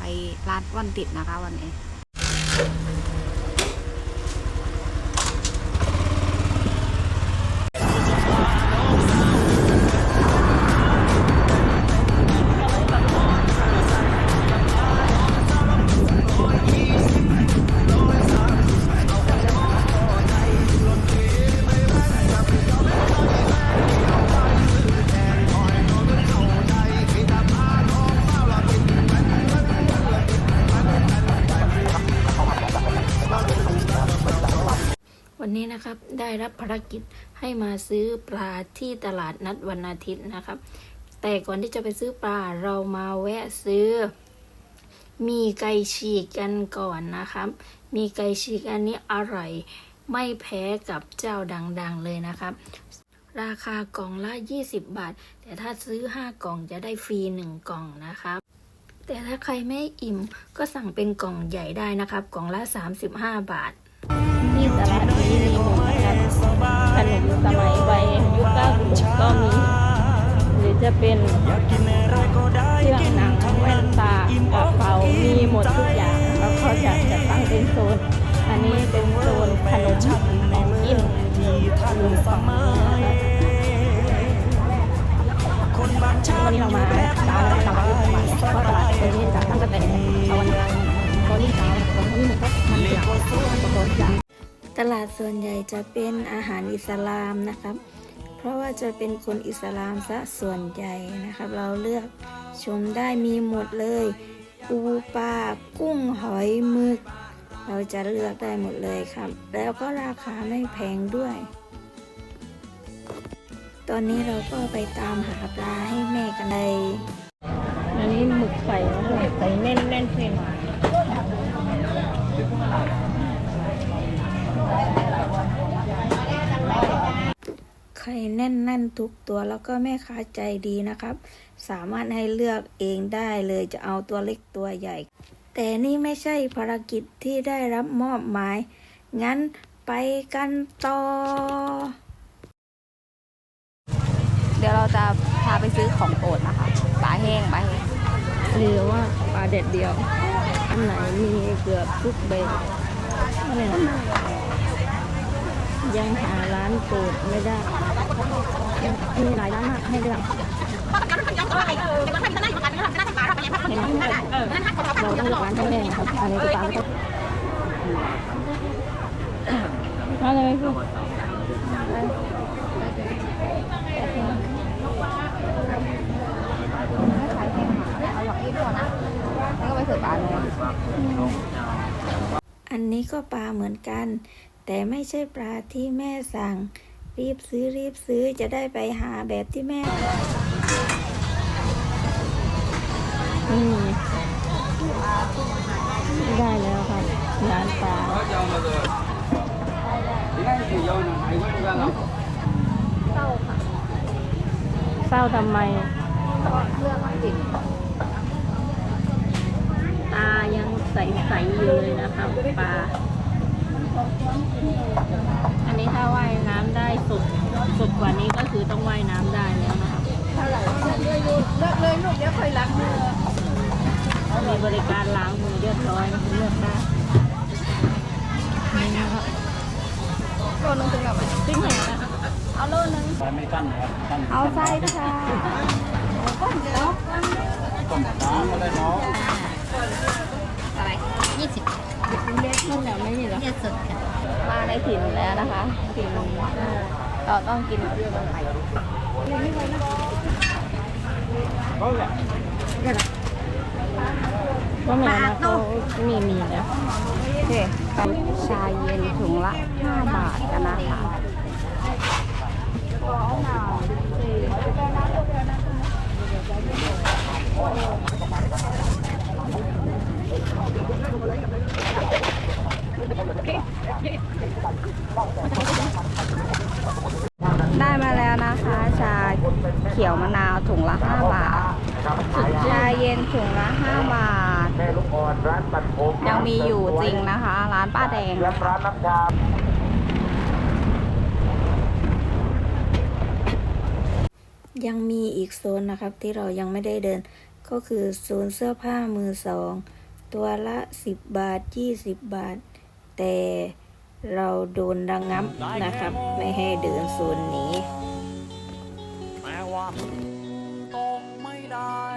ไปร้านวันติดนะคะวันนี้ นี้นะครับ ได้รับภารกิจให้มาซื้อปลาที่ตลาดนัดวันอาทิตย์นะครับ แต่ก่อนที่จะไปซื้อปลาเรามาแวะซื้อ มีไก่ฉีกกันก่อนนะครับ มีไก่ฉีกอันนี้อร่อยไม่แพ้กับเจ้าดังๆเลยนะครับ ราคากล่องละ 20 บาท แต่ถ้าซื้อ 5 กล่องจะได้ฟรี 1 กล่องนะครับแต่ถ้าใครไม่อิ่มก็สั่งเป็นกล่องใหญ่ได้นะครับ กล่องละ 35 บาทที่ ตลาดนี้มีหมดนะครับขนมสมัยวัยยุค90ก็มี หรือจะเป็นเครื่องหนังแว่นตากระเป๋ามีหมดทุกอย่างแล้วเขาจะจะตั้งเป็นโซน อันนี้เป็นโซนขนมของกินอยู่วงวันนี้เรามาร้านตลาดที่มาเนี่ยเพราะตลาดตรงนี้จะตั้งแต่ตอนตอนนี้เช้าตอนนี้หมดก็มันเสียตอนอย่าง ส่วนใหญ่จะเป็นอาหารอิสลามนะครับ เพราะว่าจะเป็นคนอิสลามซะส่วนใหญ่นะครับ เราเลือกชมได้มีหมดเลย ปูปลากุ้งหอยหมึก เราจะเลือกได้หมดเลยครับ แล้วก็ราคาไม่แพงด้วย ตอนนี้เราก็ไปตามหาปลาให้แม่กันเลยอันนี้หมึกไข่ไข่แน่นแน่นเส้น ไข่แน่นๆทุกตัวแล้วก็แม่ค้าใจดีนะครับ สามารถให้เลือกเองได้เลยจะเอาตัวเล็กตัวใหญ่ แต่นี่ไม่ใช่ภารกิจที่ได้รับมอบหมาย งั้นไปกันต่อ เดี๋ยวเราจะพาไปซื้อของโปรดนะคะปลาแห้งปลาแห้งหรือว่าปลาเด็ดเดียว อันไหนมีเกือบทุกเบรไม่นะ ยังหาร้านโปรดไม่ได้มีหลายร้านมากให้เลือกเห็นไหมเราต้องเลือกร้านที่แน่ครับอันนี้คือปลาก็อะไรไหมพี่ไม่ขายแห้งค่ะเอาหยอกอีกด้วยนะแล้วก็ไปซื้อปลาเลยอันนี้ก็ปลาเหมือนกัน แต่ไม่ใช่ปลาที่แม่สั่ง รีบซื้อรีบซื้อจะได้ไปหาแบบที่แม่อืมได้แล้วครับร้านปลาเศร้าทำไมเรื่องมันติดตายังใสๆอยู่เลยนะครับปลา อันนี้ถ้าว่ายน้ำได้สุดสุดกว่านี้ก็คือต้องว่ายน้ำได้แล้วนะครับเท่าไหร่เลือกเลยเลือกเลยลูกเดี๋ยวค่อยล้างมือมีบริการล้างมือเรียบร้อยเลือกได้นี่นะครับโลนึงถึงแบบปิ้งแห้งนะเอาโลนึงไม่กั้นครับกั้นเอาไส้ค่ะก้นเดี๋ยวต้มน้ำก็ได้เนาะอะไรยี่สิบ เล็กขึ้นแล้วไม่มีเหรอเยอะสุดค่ะมาในถิ่นแล้วนะคะถิ่นเราต้องกินกับเรื่องไหละว่าม่นะเขามีมีแล้วโอเคชาเย็นถุงละ 5 บาทกันนะคะ ได้มาแล้วนะคะ ชาเขียวมะนาวถุงละ 5 บาทชาเย็นถุงละ 5 บาทแม่ลูกอ่อนร้านตัดผมยังมีอยู่จริงนะคะ ร้านป้าแดงและร้านน้ำชายังมีอีกโซนนะครับที่เรายังไม่ได้เดิน ก็คือโซนเสื้อผ้ามือสอง ตัวละ 10 บาท 20 บาท แต่เราโดนระงับนะครับ ไม่ให้เดินโซนนี้ำตงไม่ได้